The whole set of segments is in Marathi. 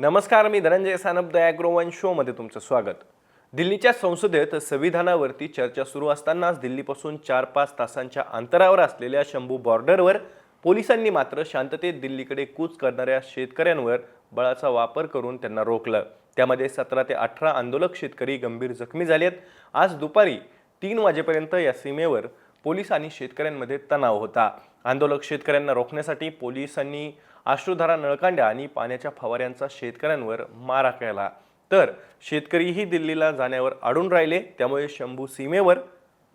नमस्कार मी Dhananjay Sanap the agro one शोमध्ये तुमचं स्वागत. दिल्लीच्या संसदेत संविधानावरती चर्चा सुरू असतानाच दिल्लीपासून चार पाच तासांच्या अंतरावर असलेल्या शंभू बॉर्डरवर पोलिसांनी मात्र शांततेत दिल्लीकडे कूच करणाऱ्या शेतकऱ्यांवर बळाचा वापर करून त्यांना रोखलं. त्यामध्ये सतरा ते अठरा आंदोलक शेतकरी गंभीर जखमी झालेत. आज दुपारी तीन वाजेपर्यंत या सीमेवर पोलीस आणि शेतकऱ्यांमध्ये तणाव होता. आंदोलक शेतकऱ्यांना रोखण्यासाठी पोलिसांनी अश्रुधारा नळकांड्या आणि पाण्याच्या फवाऱ्यांचा शेतकऱ्यांवर मारा केला. तर शेतकरीही दिल्लीला जाण्यावर अडून राहिले त्यामुळे शंभू सीमेवर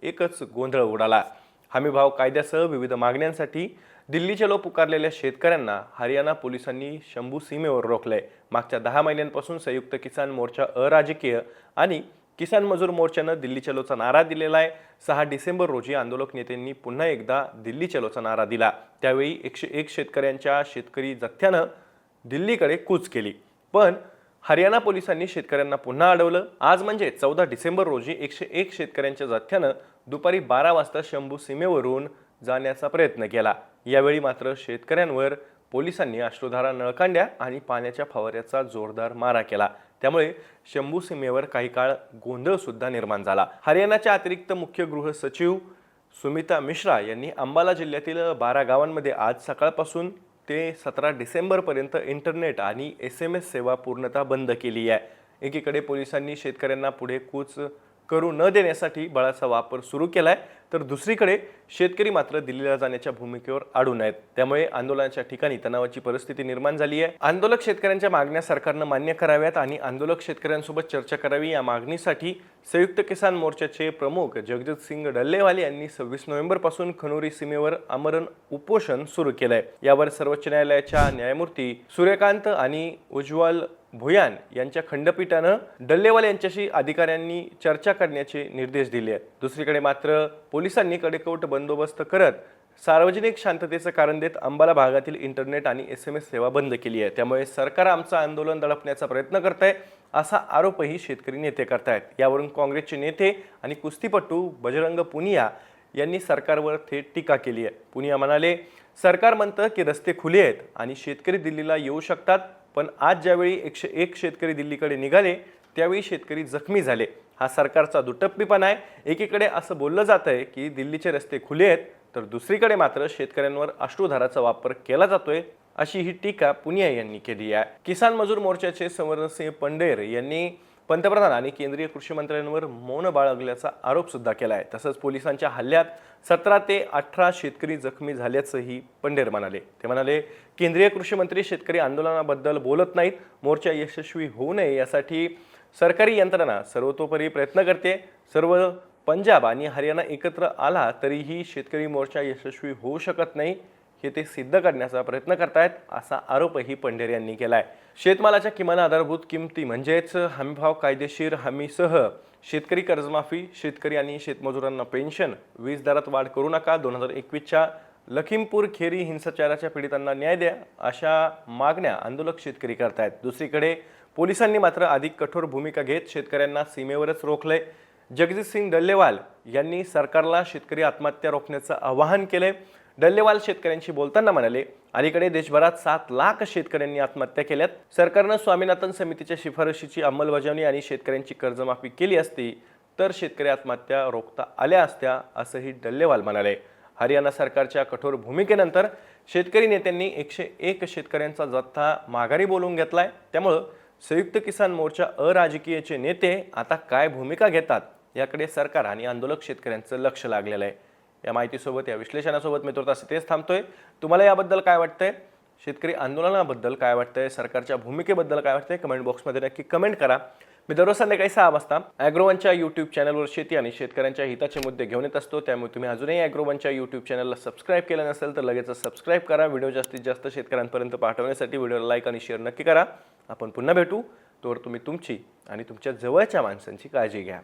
एकच गोंधळ उडाला. हमीभाव कायद्यासह विविध मागण्यांसाठी दिल्ली चलो पुकारलेल्या शेतकऱ्यांना हरियाणा पोलिसांनी शंभू सीमेवर रोखलंय. मागच्या दहा महिन्यांपासून संयुक्त किसान मोर्चा अराजकीय आणि किसान मजूर मोर्चानं दिल्ली चलोचा नारा दिलेला आहे. सहा डिसेंबर रोजी आंदोलक नेत्यांनी पुन्हा एकदा दिल्ली चलोचा नारा दिला. त्यावेळी एकशे एक शेतकऱ्यांच्या शेतकरी जथ्यानं दिल्लीकडे कूच केली. पण हरियाणा पोलिसांनी शेतकऱ्यांना पुन्हा अडवलं. आज म्हणजे चौदा डिसेंबर रोजी एकशे एक शेतकऱ्यांच्या जथ्यानं दुपारी बारा वाजता शंभू सीमेवरून जाण्याचा प्रयत्न केला. यावेळी मात्र शेतकऱ्यांवर पोलिसांनी अश्रुधारा नळकांड्या आणि पाण्याच्या फवाऱ्याचा जोरदार मारा केला. त्यामुळे शंभू सीमेवर काही काळ गोंधळसुद्धा निर्माण झाला. हरियाणाच्या अतिरिक्त मुख्य गृह सचिव सुमिता मिश्रा यांनी अंबाला जिल्ह्यातील बारा गावांमध्ये आज सकाळपासून ते सतरा डिसेंबरपर्यंत इंटरनेट आणि एस एम एस सेवा पूर्णतः बंद केली आहे. एकीकडे पोलिसांनी शेतकऱ्यांना पुढे कूच करू न देण्यासाठी बळाचा वापर सुरू केला आहे तर दुसरीकडे शेतकरी मात्र दिल्लीला जाण्याच्या भूमिकेवर अडून आहेत. त्यामुळे आंदोलनाच्या ठिकाणी तणावाची परिस्थिती निर्माण झाली आहे. आंदोलक शेतकऱ्यांच्या मागण्या सरकारनं मान्य कराव्यात आणि आंदोलक शेतकऱ्यांसोबत चर्चा करावी या मागणीसाठी संयुक्त किसान मोर्चाचे प्रमुख जगजित सिंग डल्लेवाल यांनी सव्वीस नोव्हेंबरपासून खनोरी सीमेवर आमरण उपोषण सुरू केलंय. यावर सर्वोच्च न्यायालयाच्या न्यायमूर्ती सूर्यकांत आणि उज्ज्वल भुयान यांच्या खंडपीठानं डल्लेवाल यांच्याशी अधिकाऱ्यांनी चर्चा करण्याचे निर्देश दिले आहेत. दुसरीकडे मात्र पोलिसांनी कडेकोट बंदोबस्त करत सार्वजनिक शांततेचं कारण देत अंबाला भागातील इंटरनेट आणि एस एम एस सेवा बंद केली आहे. त्यामुळे सरकार आमचं आंदोलन दडपण्याचा प्रयत्न करत आहे असा आरोपही शेतकरी नेते करतायत. यावरून काँग्रेसचे नेते आणि कुस्तीपटू बजरंग पुनिया यांनी सरकारवर थेट टीका केली आहे. पुनिया म्हणाले सरकार म्हणतं की रस्ते खुले आहेत आणि शेतकरी दिल्लीला येऊ शकतात पण आज ज्यावेळी एकशे एक शेतकरी दिल्लीकडे निघाले त्यावेळी शेतकरी जखमी झाले. हा सरकारचा दुटप्पीपणा आहे. एकीकडे असं बोललं जात आहे की दिल्लीचे रस्ते खुले आहेत तर दुसरीकडे मात्र शेतकऱ्यांवर अश्रुधाराचा वापर केला जातोय अशी ही टीका पुनिया यांनी केली आहे. किसान मजूर मोर्चाचे संवरणसिंह पंडेर यांनी पंतप्रधान आणि केंद्रीय कृषी मंत्र्यांवर मौन बाळगल्याचा आरोप सुद्धा केला आहे तसंच पोलिसांच्या हल्ल्यात सतरा ते अठरा शेतकरी जखमी झाल्याचंही पंढेर म्हणाले. ते म्हणाले केंद्रीय कृषी मंत्री शेतकरी आंदोलनाबद्दल बोलत नाहीत. मोर्चा यशस्वी होऊ नये यासाठी सरकारी यंत्रणा सर्वतोपरी प्रयत्न करते. सर्व पंजाब आणि हरियाणा एकत्र आला तरीही शेतकरी मोर्चा यशस्वी होऊ शकत नाही. हे ते सिद्ध करण्याचा प्रयत्न करतायत असा आरोपही पंढेर यांनी केला आहे शेतमालाच्या किमान आधारभूत किमती म्हणजेच हमीभाव कायदेशीर हमीसह शेतकरी कर्जमाफी शेतकरी आणि शेतमजुरांना पेन्शन वीज दरात वाढ करू नका दोन हजार एकवीसच्या लखीमपूर खेरी हिंसाचाराच्या पीडितांना न्याय द्या अशा मागण्या आंदोलक शेतकरी करतायत. दुसरीकडे पोलिसांनी मात्र अधिक कठोर भूमिका घेत शेतकऱ्यांना सीमेवरच रोखलंय. जगजित सिंग डल्लेवाल यांनी सरकारला शेतकरी आत्महत्या रोखण्याचं आवाहन केलंय. डल्लेवाल शेतकऱ्यांशी बोलताना म्हणाले अलीकडे देशभरात सात लाख शेतकऱ्यांनी आत्महत्या केल्यात. सरकारनं स्वामीनाथन समितीच्या शिफारशीची अंमलबजावणी आणि शेतकऱ्यांची कर्जमाफी केली असती तर शेतकरी आत्महत्या रोखता आल्या असत्या असंही डल्लेवाल म्हणाले. हरियाणा सरकारच्या कठोर भूमिकेनंतर शेतकरी नेत्यांनी एकशे एक शेतकऱ्यांचा जत्था माघारी बोलवून घेतलाय. त्यामुळं संयुक्त किसान मोर्चा अराजकीयचे नेते आता काय भूमिका घेतात याकडे सरकार आणि आंदोलक शेतकऱ्यांचं लक्ष लागलेलं आहे. या माहितीसोबत या विश्लेषणासोबत मी तुर्तास तेच थांबतोय. तुम्हाला याबद्दल काय वाटतंय? शेतकरी आंदोलनाबद्दल काय वाटतंय? सरकारच्या भूमिकेबद्दल काय वाटतंय? कमेंट बॉक्समध्ये नक्की कमेंट करा. मी दररोज संध्याकाळी सहा वाजता ॲग्रोवनच्या यूट्यूब चॅनलवर शेती आणि शेतकऱ्यांच्या हिताचे मुद्दे घेऊन येत असतो. त्यामुळे तुम्ही अजूनही ॲग्रोवनच्या यूट्यूब चॅनलला सबस्क्राईब केलं नसेल तर लगेच सबस्क्राईब करा. व्हिडिओ जास्तीत जास्त शेतकऱ्यांपर्यंत पाठवण्यासाठी व्हिडिओला लाईक आणि शेअर नक्की करा. आपण पुन्हा भेटू. तोवर तुम्ही तुमची आणि तुमच्या जवळच्या माणसांची काळजी घ्या.